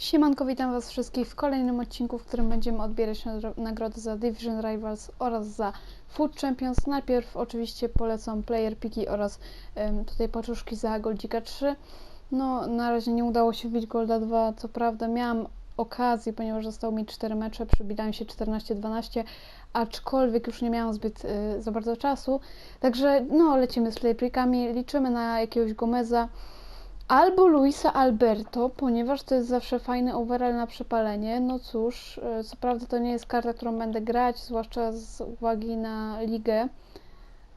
Siemanko, witam Was wszystkich w kolejnym odcinku, w którym będziemy odbierać nagro- nagrody za Division Rivals oraz za Food Champions. Najpierw oczywiście polecam player piki oraz em, tutaj paczuszki za Goldzika 3. No, na razie nie udało się wbić Golda 2, co prawda miałam okazję, ponieważ zostało mi 4 mecze, przybidałem się 14-12, aczkolwiek już nie miałam zbyt y, za bardzo czasu. Także no, lecimy z player pikami, liczymy na jakiegoś Gomeza albo Luisa Alberto, ponieważ to jest zawsze fajny overall na przepalenie. No cóż, e, co prawda to nie jest karta, którą będę grać, zwłaszcza z uwagi na ligę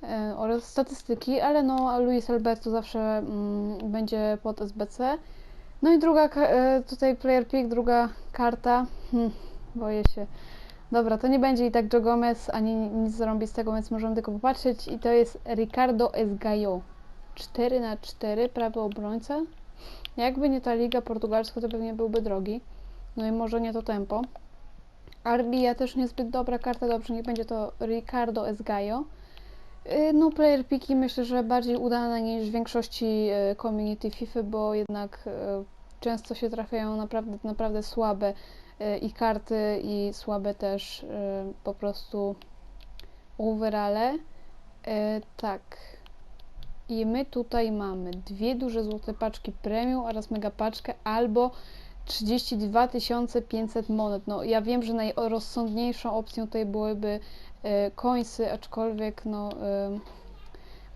e, oraz statystyki, ale no Luis Alberto zawsze mm, będzie pod SBC. No i druga, e, tutaj player pick, druga karta, hmm, boję się. Dobra, to nie będzie i tak Joe Gomez, ani nic zarąbistego, więc możemy tylko popatrzeć i to jest Ricardo Esgaio. 4 na 4 prawy obrońca. Jakby nie ta liga portugalska, to pewnie byłby drogi. No i może nie to tempo. Arbia też niezbyt dobra karta, dobrze, nie będzie to Ricardo Esgaio. Yy, No, player piki myślę, że bardziej udane niż w większości yy, community FIFA, bo jednak często się trafiają naprawdę, naprawdę słabe i karty, i słabe też po prostu overale. Tak. I my tutaj mamy dwie duże złote paczki premium oraz mega paczkę albo 32 500 monet. No ja wiem, że najrozsądniejszą opcją tutaj byłyby e, końsy, aczkolwiek no e,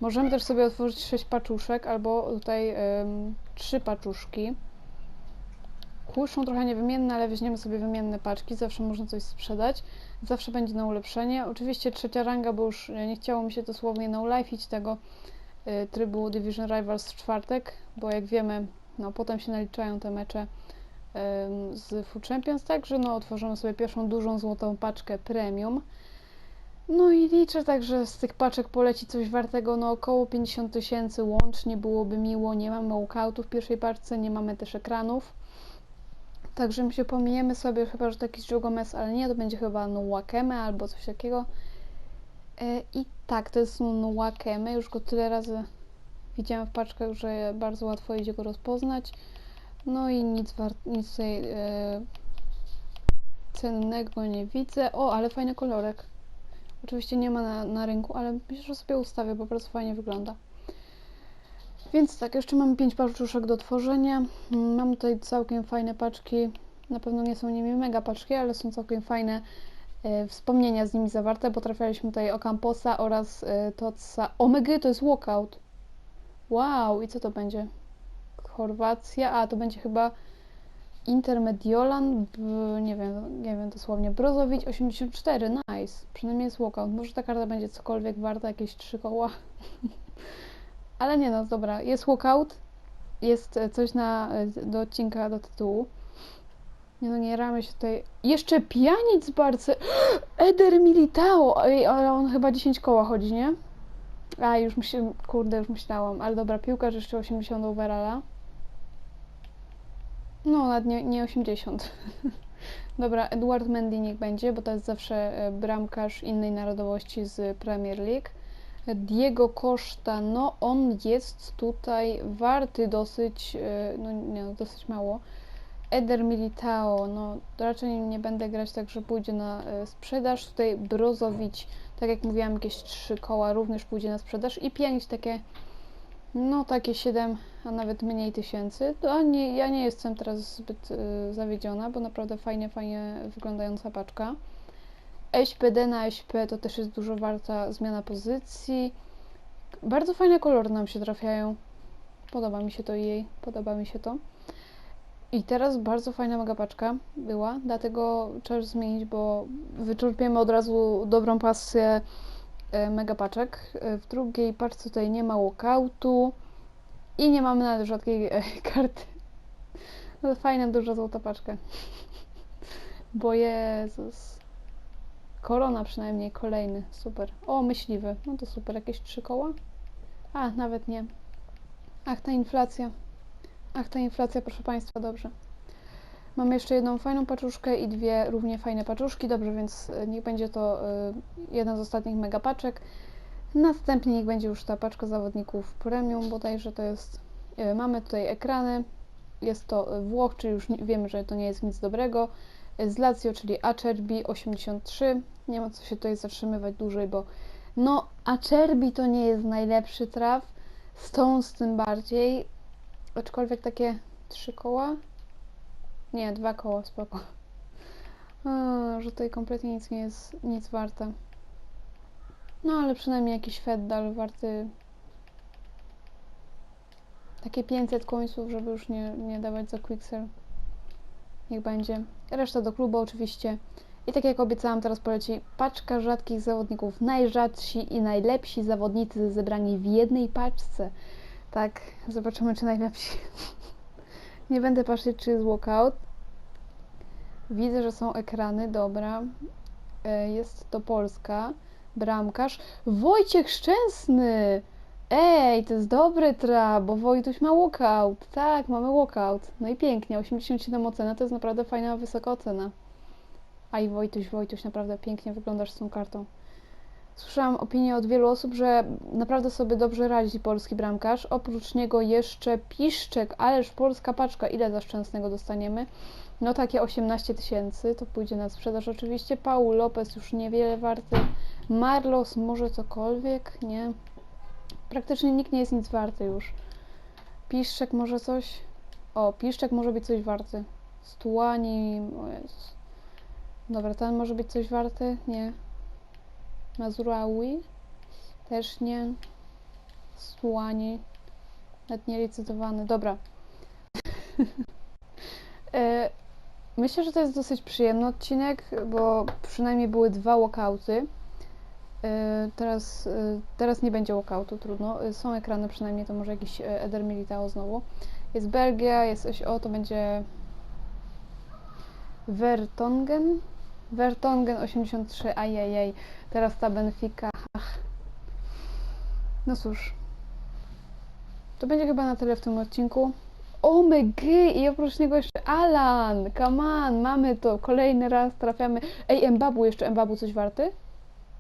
możemy też sobie otworzyć 6 paczuszek albo tutaj e, 3 paczuszki. Kłuszczą trochę niewymienne, ale weźmiemy sobie wymienne paczki, zawsze można coś sprzedać, zawsze będzie na ulepszenie. Oczywiście trzecia ranga, bo już e, nie chciało mi się dosłownie no lifeić tego trybu Division Rivals w czwartek, bo jak wiemy, no potem się naliczają te mecze z Food Champions, także no otworzymy sobie pierwszą dużą złotą paczkę premium. No i liczę tak, że z tych paczek poleci coś wartego, no około 50 tysięcy łącznie, byłoby miło, nie mamy walkoutów w pierwszej paczce, nie mamy też ekranów. Także my się pomijemy sobie, chyba, że to jakiś Joe Gomez, ale nie, to będzie chyba no Wakeme albo coś takiego. E, I tak, to jest Nwakeme, już go tyle razy widziałam w paczkach, że bardzo łatwo idzie go rozpoznać. No i nic, nic tutaj e, cennego nie widzę. O, ale fajny kolorek. Oczywiście nie ma na, na rynku, ale myślę, że sobie ustawię, bo bardzo fajnie wygląda. Więc tak, jeszcze mamy 5 paczuszek do tworzenia. Mm, Mam tutaj całkiem fajne paczki. Na pewno nie są nimi mega paczki, ale są całkiem fajne wspomnienia z nimi zawarte, bo trafialiśmy tutaj Ocamposa oraz e, Totsa. Omega to jest walkout. Wow, i co to będzie? Chorwacja, a to będzie chyba Intermediolan, b, nie wiem, nie wiem dosłownie, Brozowicz 84, nice, przynajmniej jest walkout, może ta karta będzie cokolwiek warta, jakieś trzy koła, ale nie no, dobra, jest walkout, jest e, coś na, e, do odcinka, do tytułu, nie no, nie ramy się tutaj, jeszcze Pjanic z Eder Militao, Ej, ale on chyba 10 koła chodzi, nie? A, już myślę, kurde, już myślałam, ale dobra, piłkarz jeszcze 80 overalla. No, nawet nie, nie 80. Dobra, Edward Mendy niech będzie, bo to jest zawsze e, bramkarz innej narodowości z Premier League. Diego Costa, no on jest tutaj warty dosyć, e, no nie, no, dosyć mało. Eder Militao, no raczej nie będę grać tak, że pójdzie na e, sprzedaż. Tutaj Brozowicz, tak jak mówiłam, jakieś trzy koła również pójdzie na sprzedaż i pięć takie, no takie 7, a nawet mniej tysięcy. To nie, ja nie jestem teraz zbyt y, zawiedziona, bo naprawdę fajnie, fajnie wyglądająca paczka. SPD na SP to też jest dużo warta zmiana pozycji. Bardzo fajne kolory nam się trafiają. Podoba mi się to jej, podoba mi się to. I teraz bardzo fajna mega paczka była, dlatego trzeba zmienić, bo wyczerpiemy od razu dobrą pasję e, mega paczek. E, W drugiej paczce tutaj nie ma walkoutu i nie mamy nawet rzadkiej e, karty. No fajna, duża złota paczka. Bo Jezus. Korona przynajmniej, kolejny, super. O, myśliwy, no to super, jakieś trzy koła? A, nawet nie. Ach, ta inflacja. Ach, ta inflacja, proszę Państwa, dobrze. Mam jeszcze jedną fajną paczuszkę i dwie równie fajne paczuszki, dobrze, więc e, niech będzie to e, jedna z ostatnich mega paczek. Następnie niech będzie już ta paczka zawodników premium, bodajże to jest. e, Mamy tutaj ekrany, jest to Włoch, czyli już wiemy, że to nie jest nic dobrego. Z Lazio, czyli Acerbi 83. Nie ma co się tutaj zatrzymywać dłużej, bo no Acerbi to nie jest najlepszy traf. Stones tym bardziej. Aczkolwiek takie trzy koła? Nie, dwa koła, spoko. A, że tutaj kompletnie nic nie jest nic warte. No ale przynajmniej jakiś Feddal warty takie 500 końców, żeby już nie, nie dawać za Quicksell. Niech będzie. Reszta do klubu oczywiście. I tak jak obiecałam, teraz poleci paczka rzadkich zawodników. Najrzadsi i najlepsi zawodnicy zebrani w jednej paczce. Tak, zobaczymy czy najlepsi. nie będę patrzeć czy jest walkout. Widzę, że są ekrany, dobra. E, Jest to Polska. Bramkarz. Wojciech Szczęsny! Ej, to jest dobry trap, bo Wojtuś ma walkout. Tak, mamy walkout. No i pięknie, 87 ocena to jest naprawdę fajna, wysoka ocena. A i Wojtuś, Wojtuś, naprawdę pięknie wyglądasz z tą kartą. Słyszałam opinię od wielu osób, że naprawdę sobie dobrze radzi polski bramkarz. Oprócz niego jeszcze Piszczek, ależ polska paczka. Ile za Szczęsnego dostaniemy? No takie 18 tysięcy, to pójdzie na sprzedaż oczywiście. Paul Lopez już niewiele warty. Marlos może cokolwiek? Nie. Praktycznie nikt nie jest nic warty już. Piszczek może coś? O, Piszczek może być coś warty. Stuani... O Jezus. Dobra, ten może być coś warty? Nie. Mazuraui? Też nie. Stuani. Nawet nie licytowany. Dobra. e, myślę, że to jest dosyć przyjemny odcinek, bo przynajmniej były dwa walkouty. E, Teraz, e, teraz nie będzie walkoutu, trudno. Są ekrany przynajmniej, to może jakiś Eder Militao znowu. Jest Belgia, jest SO, to będzie Vertongen. Vertongen 83, ajajaj. Teraz ta Benfica. Ach. No cóż. To będzie chyba na tyle w tym odcinku. O my! I oprócz niego jeszcze Alan! Come on! Mamy to! Kolejny raz trafiamy. Ej, Embabu, jeszcze Embabu coś warty?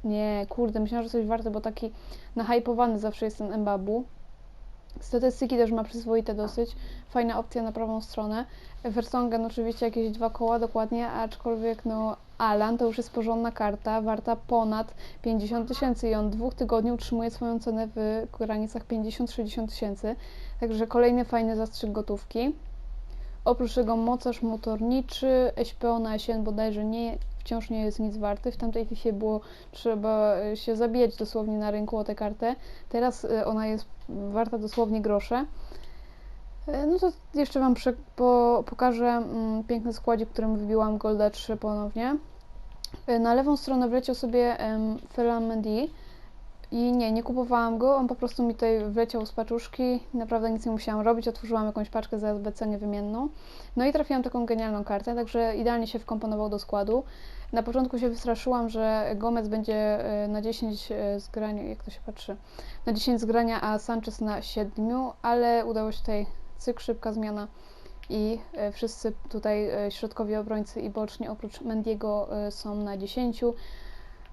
Nie, kurde, myślałam, że coś warty, bo taki nahypowany zawsze jest ten Embabu. Statystyki też ma przyzwoite dosyć. Fajna opcja na prawą stronę. Versongen oczywiście jakieś dwa koła dokładnie, aczkolwiek no Alan to już jest porządna karta, warta ponad 50 tysięcy i on dwóch tygodni utrzymuje swoją cenę w granicach 50-60 tysięcy. Także kolejny fajny zastrzyk gotówki. Oprócz tego mocarz motorniczy, SPO na jesień bodajże nie, wciąż nie jest nic warty. W tamtej FIFA było trzeba e, się zabijać dosłownie na rynku o tę kartę. Teraz e, ona jest warta dosłownie grosze. E, No to jeszcze Wam prze- po, pokażę mm, piękny składzik, którym wybiłam Golda 3 ponownie. E, Na lewą stronę wleciał sobie um, Ferland i nie, nie kupowałam go, on po prostu mi tutaj wleciał z paczuszki, naprawdę nic nie musiałam robić, otworzyłam jakąś paczkę za SBC niewymienną. No i trafiłam taką genialną kartę, także idealnie się wkomponował do składu. Na początku się wystraszyłam, że Gomez będzie e, na 10 e, zgrania, jak to się patrzy, na 10 zgrania, a Sanchez na 7, ale udało się tutaj cyk, szybka zmiana i e, wszyscy tutaj e, środkowi obrońcy i boczni oprócz Mendiego e, są na 10.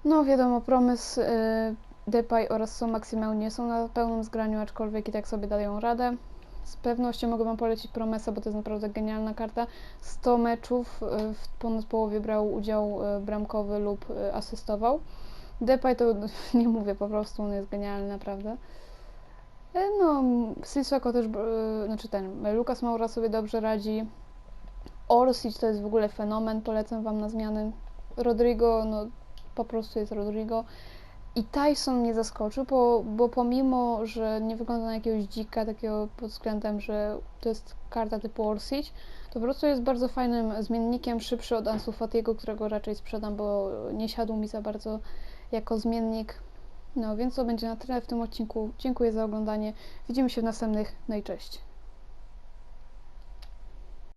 No wiadomo, Promes, e, Depay oraz są Maximeł nie są na pełnym zgraniu, aczkolwiek i tak sobie dają radę. Z pewnością mogę Wam polecić Promesa, bo to jest naprawdę genialna karta. 100 meczów, w ponad połowie brał udział bramkowy lub asystował. Depay to nie mówię, po prostu on jest genialny, naprawdę. E, No, Sissoko też, e, znaczy ten, Lukas Moura sobie dobrze radzi. Orsic to jest w ogóle fenomen, polecam Wam na zmiany. Rodrigo, no po prostu jest Rodrigo. I Tyson mnie zaskoczył, bo, bo pomimo, że nie wygląda na jakiegoś dzika, takiego pod względem, że to jest karta typu Orsic, to po prostu jest bardzo fajnym zmiennikiem, szybszy od Ansu Fatiego, którego raczej sprzedam, bo nie siadł mi za bardzo jako zmiennik. No więc to będzie na tyle w tym odcinku. Dziękuję za oglądanie. Widzimy się w następnych. No i cześć.